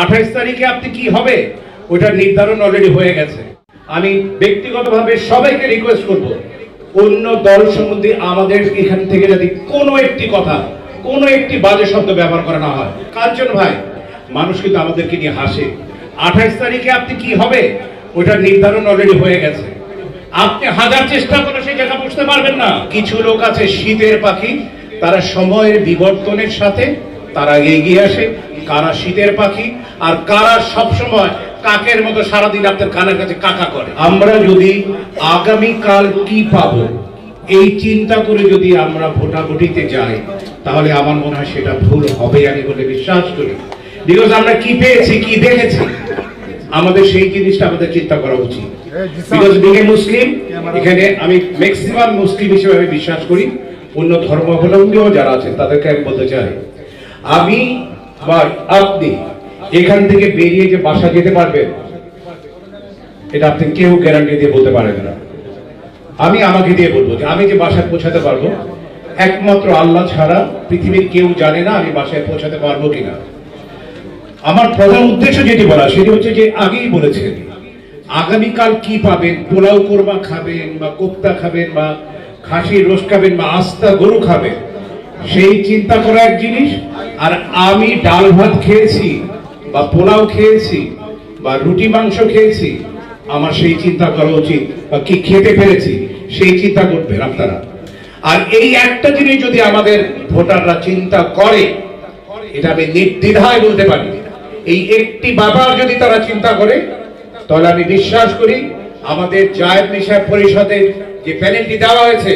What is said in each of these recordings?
আঠাইশ তারিখে আপনি কি হবে ওটা নির্ধারণ অলরেডি হয়ে গেছে। আমি ব্যক্তিগতভাবে সবাইকে রিকোয়েস্ট করব, অন্য দল সম্বন্ধে আমাদের এখান থেকে যদি কোনো একটি কথা, কোনো একটি বাজে শব্দ ব্যবহার করা না হয়। কাঞ্চন ভাই? মানুষ কিন্তু আমাদেরকে নিয়ে হাসে। আঠাইশ তারিখে আপনি কি হবে ওটা নির্ধারণ অলরেডি হয়ে গেছে। আপনি হাজার চেষ্টা করে সেই জায়গা বুঝতে পারবেন না। কিছু লোক আছে শীতের পাখি, তারা সময়ের বিবর্তনের সাথে তারা এগিয়ে আসে। কারা শীতের পাখি আর কারা সব সময় কাকের মতো সারাদিন আপনার কানের কাছে কাকা করে? আমরা যদি আগামী কাল কি পাবো? এই চিন্তা করে যদি আমরা ভোটাভুটিতে যাই, তাহলে আমার মনে হয় সেটা ভুল হবে আমি বলে বিশ্বাস করি। বিকজ আমরা কি পেয়েছি, কি দেখেছি? আমাদের সেই জিনিসটা আমাদের চিন্তা করা উচিত। বিকজ বিং মুসলিম এখানে আমি ম্যাক্সিমাম মুসলিম হিসেবে আমি বিশ্বাস করি। অন্য ধর্মাবলম্বীও যারা আছেন, তাদেরকে আমি বলতে চাই। আমি বা আপনি এখান থেকে বেরিয়ে যে বাসা যেতে পারবেন এটা আপনি কেউ গ্যারান্টি দিয়ে বলতে পারেন না। আমি আমাকে দিয়ে বলব যে আমি যে বাসায় পৌঁছাতে পারব, একমাত্র আল্লাহ ছাড়া পৃথিবীর কেউ জানে না আমি বাসায় পৌঁছাতে পারব কিনা। আমার প্রধান উদ্দেশ্য যেটি বলা, সেটি হচ্ছে যে আগেই বলেছেন আগামীকাল কি পাবেন? পোলাও কোরমা খাবেন বা কোপ্তা খাবেন বা খাসির রোস্ট খাবেন বা আস্তা গরু খাবেন, সেই চিন্তা করা এক জিনিস। আর আমি ডাল ভাত খেয়েছি বা পোলাও খেয়েছি বা রুটি মাংস খেয়েছি, আমার সেই চিন্তা করা উচিত বা কি খেতে পেরেছি, সেই চিন্তা করবেন আপনারা। আর এই একটা জিনিস যদি আমাদের ভোটাররা চিন্তা করে, এটা আমি নির্দ্বিধায় বলতে পারি। এই একটি ব্যাপার যদি তারা চিন্তা করে, তাহলে আমি বিশ্বাস করি আমাদের জায়েদ নিশাব পরিষদের যে প্যানেলটি দেওয়া হয়েছে,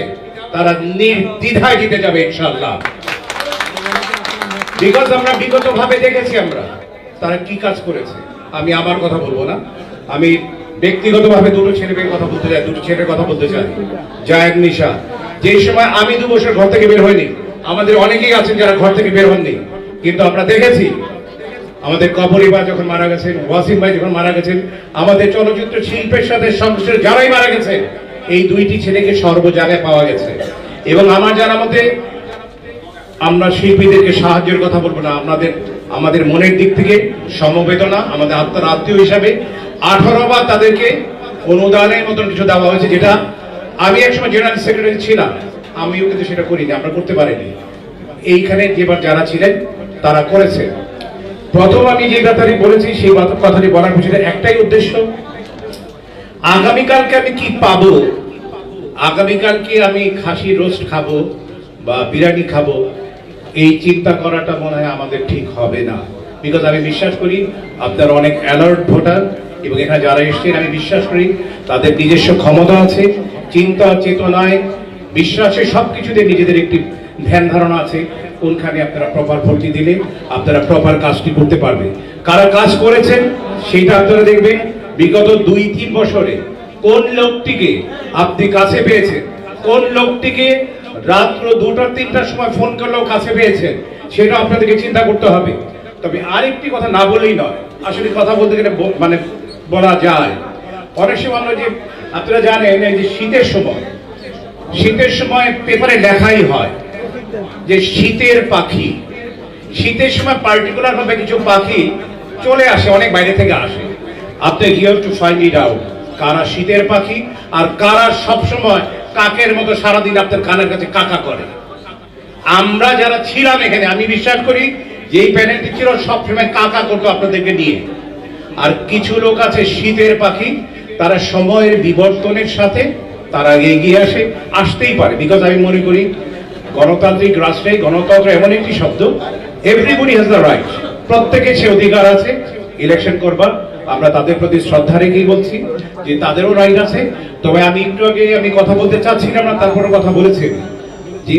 তারা নির্দ্বিধায় জিতে যাবে ইনশাল্লাহ বিকজ আমরা বিগত ভাবে দেখেছি আমরা। তারা কি কাজ করেছে? আমি আমার কথা বলব না। আমি ব্যক্তিগতভাবে দুটো ছেলে মেয়ের কথা বলতে চাই, দুটো ছেলের কথা বলতে চাই। জায়েদ, নিশা। যে সময় আমি দু বছর ঘর থেকে বের হইনি, আমাদের অনেকেই আছেন যারা ঘর থেকে বের হননি। কিন্তু আমরা দেখেছি, আমাদের কবরী বা যখন মারা গেছেন, ওয়াসিম ভাই যখন মারা গেছেন, আমাদের চলচ্চিত্র শিল্পের সাথে সংশ্লিষ্ট যারাই মারা গেছেন, এই দুইটি ছেলেকে সর্ব জায়গায় পাওয়া গেছে। এবং আমার জানার মধ্যে আমরা শিল্পীদেরকে সাহায্যের কথা বলব না আপনাদের আমাদের মনের দিক থেকে সমবেদনা, আমাদের আত্মার আত্মীয় হিসাবে আঠারো বার তাদেরকে অনুদানের মতন কিছু দেওয়া হয়েছে, যেটা আমি একসময় জেনারেল সেক্রেটারি ছিলাম। আমিও কিন্তু সেটা করিনি, আমরা করতে পারিনি। এইখানে যেবার যারা ছিলেন, তারা করেছে। প্রথম আমি যে কথাটি বলেছি, সেই কথাটি বলার পিছনে একটাই উদ্দেশ্য। আগামীকালকে আমি কি পাবো? আগামীকালকে আমি খাসি রোস্ট খাব বা বিরিয়ানি খাব? এই চিন্তা করাটা মনে হয় আমাদের ঠিক হবে না। বিকজ আমি বিশ্বাস করি, আপনার অনেক অ্যালার্ট ভোটার এবং এখানে যারা এসছেন, আমি বিশ্বাস করি, তাদের নিজস্ব ক্ষমতা আছে, চিন্তা চেতনায়, বিশ্বাসে সব কিছুতে নিজেদের একটি ধ্যান ধারণা আছে, কোনখানে আপনারা প্রপার ভর্তি দিলে আপনারা প্রপার কাজটি করতে পারবে কারা কাজ করেছেন সেইটা আপনারা দেখবেন, বিগত দুই, তিন বছরে কোন লোকটিকে আপনি কাছে পেয়েছেন, কোন লোকটিকে রাত্র। দুটা, তিনটার সময় ফোন করলেও কাছে পেয়েছেন সেটা আপনাদেরকে চিন্তা করতে হবে। তবে আরেকটি কথা না বলেই নয়। আসলে কথা বলতে গেলে মানে বলা যায়। অনেক সময় আমরা যে আপনারা জানেন যে শীতের সময়। শীতের সময় পেপারে লেখাই হয় যে শীতের পাখি। শীতের সময় পার্টিকুলার ভাবে কিছু পাখি চলে আসে, অনেক বাইরে থেকে আসে। আপনি here to find it out কারা শীতের পাখি আর কারা সব সময় কাকের মতো সারাদিন আপনার কানের কাছে কাকা করে। আমরা যারা ছিলাম এখানে, আমি বিশ্বাস করি যে এই প্যানেলটি ছিল সবসময় কাকা করতো আপনাদেরকে নিয়ে। আর কিছু লোক আছে শীতের পাখি, তারা সময়ের বিবর্তনের সাথে তারা এগিয়ে আসে, আসতেই পারে। বিকজ আমি মনে করি গণতান্ত্রিক রাষ্ট্রে গণতন্ত্র এমন একটি শব্দ এভরিবডি হ্যাজ দ্য রাইট প্রত্যেকের সে অধিকার আছে ইলেকশন করবার। আমরা তাদের প্রতি শ্রদ্ধা রেখেই বলছি যে তাদেরও রাইট আছে তবে আমি একটু আগে আমি কথা বলতে চাচ্ছিলাম না তারপরে কথা বলেছি। যে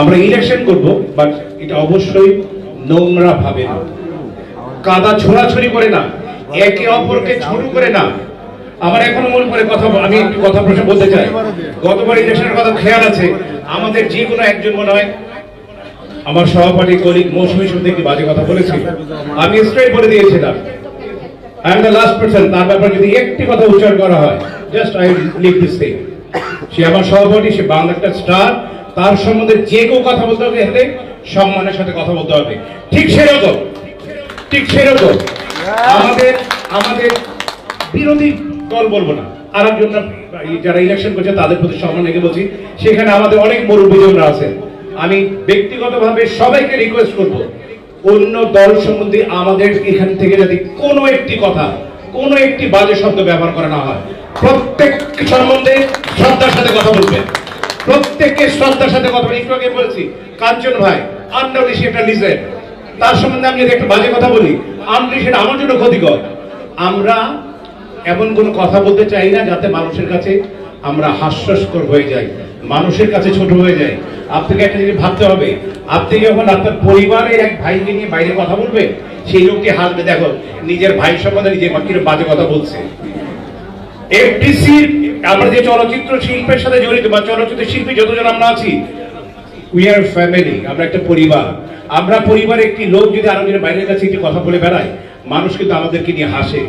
আমরা ইলেকশন করব বাট এটা অবশ্যই নোংরা ভাবে না। কাদা ছোড়াছড়ি করে না, একে অপরকে ছোট করে না। আমার এখনও মনে করে কথা আমি একটু কথা প্রশ্ন বলতে চাই। গতবার ইলেকশনের কথা খেয়াল আছে। আমাদের যে কোনো একজন মনে হয় আমার সহপাঠী কলিগ মৌসুমী শুরুতে একটি বাজে কথা বলেছিল আমি স্ট্রেট বলে দিয়েছিলাম। I am the last person তার ব্যাপারে যদি একটি কথা উচ্চারণ করা হয় just I leave this thing সে আমার সহপাঠী সে বাংলা একটা স্টার তার সম্বন্ধে যে কেউ কথা বলতে হবে হলে সম্মানের সাথে কথা বলতে হবে। ঠিক সেরকম ঠিক সেরকম। আমাদের আমাদের বিরোধী দল বলব না। আর একজন যারা ইলেকশন করছে তাদের প্রতি সম্মান রেখে বলছি সেখানে আমাদের অনেক মুরব্বীজনরা আছে আমি ব্যক্তিগতভাবে সবাইকে রিকোয়েস্ট করব অন্য দল সম্বন্ধে আমাদের এখান থেকে যদি কোনো একটি কথা, কোনো একটি বাজে শব্দ ব্যবহার করা না হয় প্রত্যেক সম্বন্ধে শ্রদ্ধার সাথে কথা বলবেন। প্রত্যেককে শ্রদ্ধার সাথে কথা বলি একটু আগে বলেছি, কাঞ্চন ভাই আন্ডারলিশি একটা লিজেন্ড। তার সম্বন্ধে আমি যদি একটা বাজে কথা বলি আনলিশি সেটা আমার জন্য ক্ষতিকর। আমরা এমন কোনো কথা বলতে চাই না যাতে মানুষের কাছে আমরা হাস্যস্কর হয়ে যাই, মানুষের কাছে ছোট হয়ে যাই। আপনাকে একটা জিনিস ভাবতে হবে। আপনি যখন আপনার পরিবারের এক ভাইকে নিয়ে বাইরে কথা বলবে সেই লোকটি হাসবে দেখো, নিজের ভাই সম্বন্ধে নিজের কীরকম বাজে কথা বলছে। আমরা যে চলচ্চিত্র শিল্পের সাথে জড়িত বা চলচ্চিত্র শিল্পী যতজন আমরা আছি উই আর ফ্যামিলি আমরা একটা পরিবার। আমরা পরিবারে একটি লোক যদি আরেকজনের বাইরের কাছে একটি কথা বলে বেড়ায়, মানুষ কিন্তু আমাদেরকে নিয়ে হাসে।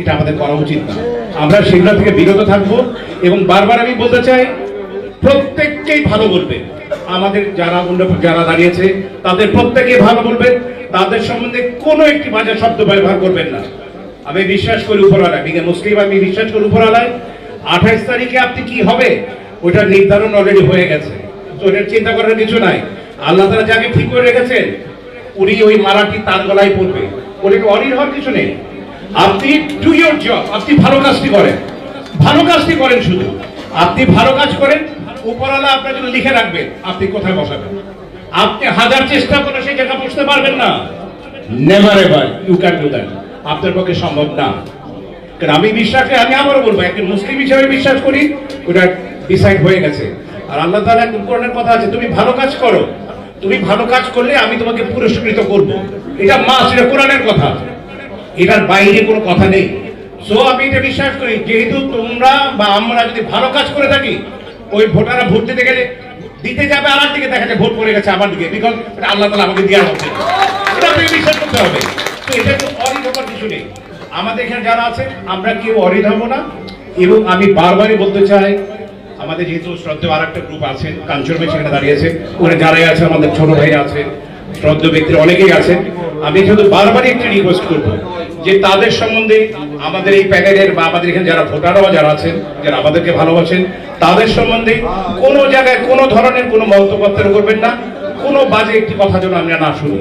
এটা আমাদের করা উচিত না। আমরা সেগুলো থেকে বিরত থাকব এবং বারবার আমি বলতে চাই প্রত্যেককেই ভালো বলবে। আমাদের যারা যারা দাঁড়িয়েছে, তাদের প্রত্যেকে ভালো বলবেন তাদের সম্বন্ধে কোনো একটি বাজে শব্দ ব্যবহার করবেন না। আমি বিশ্বাস করি উপরওয়ালায়। বিজ্ঞান মুসলিম, আমি বিশ্বাস করি উপরওয়ালায়। আঠাইশ তারিখে আপনি কি হবে? ওটা নির্ধারণ অলরেডি হয়ে গেছে। তো ওটার চিন্তা করার কিছু নাই। আল্লাহ তারা যাকে ঠিক করে রেখেছেন, উনি ওই মারাটি তার গলায় পড়বে। ওটাকে অনির হওয়ার কিছু নেই। আপনি ডু ইউর জব আপনি ভালো কাজটি করেন। ভালো কাজটি করেন শুধু। আপনি ভালো কাজ করেন উপরওয়ালা আপনার জন্য লিখে রাখবেন। আপনি কোথায় বসাবেন? আপনি হাজার চেষ্টা করে সেই জায়গা বসতে পারবেন না। Never ever you can do that আপনার পক্ষে সম্ভব না। কারণ আমি বিশ্বাস করি আমি আবারও বলব, একজন মুসলিম হিসেবে বিশ্বাস করি, ওটা ডিসাইড হয়ে গেছে। আর আল্লাহ তাআলা কোরআনের কথা আছে, তুমি ভালো কাজ করো। তুমি ভালো কাজ করলে আমি তোমাকে পুরস্কৃত করব। এটা মাস এটা কোরআনের কথা। এটার বাইরে কোনো কথা নেই। সো আমি এটা বিশ্বাস করি, যেহেতু তোমরা বা আমরা যদি ভালো কাজ করে থাকি ওই ভোটাররা ভোট দিতে গেলে দিতে যাবে আমার দিকে, দেখা যায় ভোট পড়ে গেছে আমার দিকে বিকজ এটা আল্লাহ তালা আমাকে দেওয়া হচ্ছে এটা আপনাকে বিশ্বাস করতে হবে। তো এটা তো অরিড হবার কিছু নেই। আমাদের এখানে যারা আছে, আমরা কেউ হব না, এবং আমি বারবারই বলতে চাই, আমাদের যেহেতু শ্রদ্ধেয় আর একটা গ্রুপ আছেন কাঞ্চন ভাই সেখানে দাঁড়িয়েছে ওখানে যারাই আছে, আমাদের ছোট ভাই আছে শ্রদ্ধ ব্যক্তির অনেকেই আছেন আমি শুধু বারবারই একটা রিকোয়েস্ট করব যে তাদের সম্বন্ধে আমাদের এই প্যানেলের বা আমাদের এখানে যারা ভোটাররাও যারা আছেন, যারা আমাদেরকে ভালোবাসেন, তাদের সম্বন্ধে কোনো জায়গায় কোনো ধরনের কোনো মন্তব্য করবেন না। কোনো বাজে একটি কথা যেন আমরা না শুনি।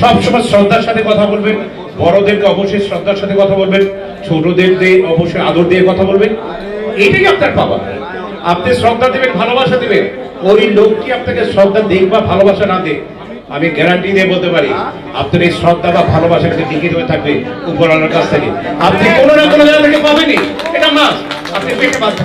সবসময় শ্রদ্ধার সাথে কথা বলবেন, বড়দেরকে অবশ্যই শ্রদ্ধার সাথে কথা বলবেন, ছোটদেরকে অবশ্যই আদর দিয়ে কথা বলবেন। এটাই আপনার পাওয়া। আপনি শ্রদ্ধা দেবেন, ভালোবাসা দেবেন। ওই লোকটি আপনাকে শ্রদ্ধা দেখ বা ভালোবাসা না দেখ আমি গ্যারান্টি দিয়ে বলতে পারি, আপনার এই শ্রদ্ধা বা ভালোবাসা কিন্তু লিখিত হয়ে থাকবে উপরওয়ালার কাছ থেকে। আপনি কোনো না কোনো জায়গা থেকে পাবেনই। এটা মাস আপনি পেতে বাধ্য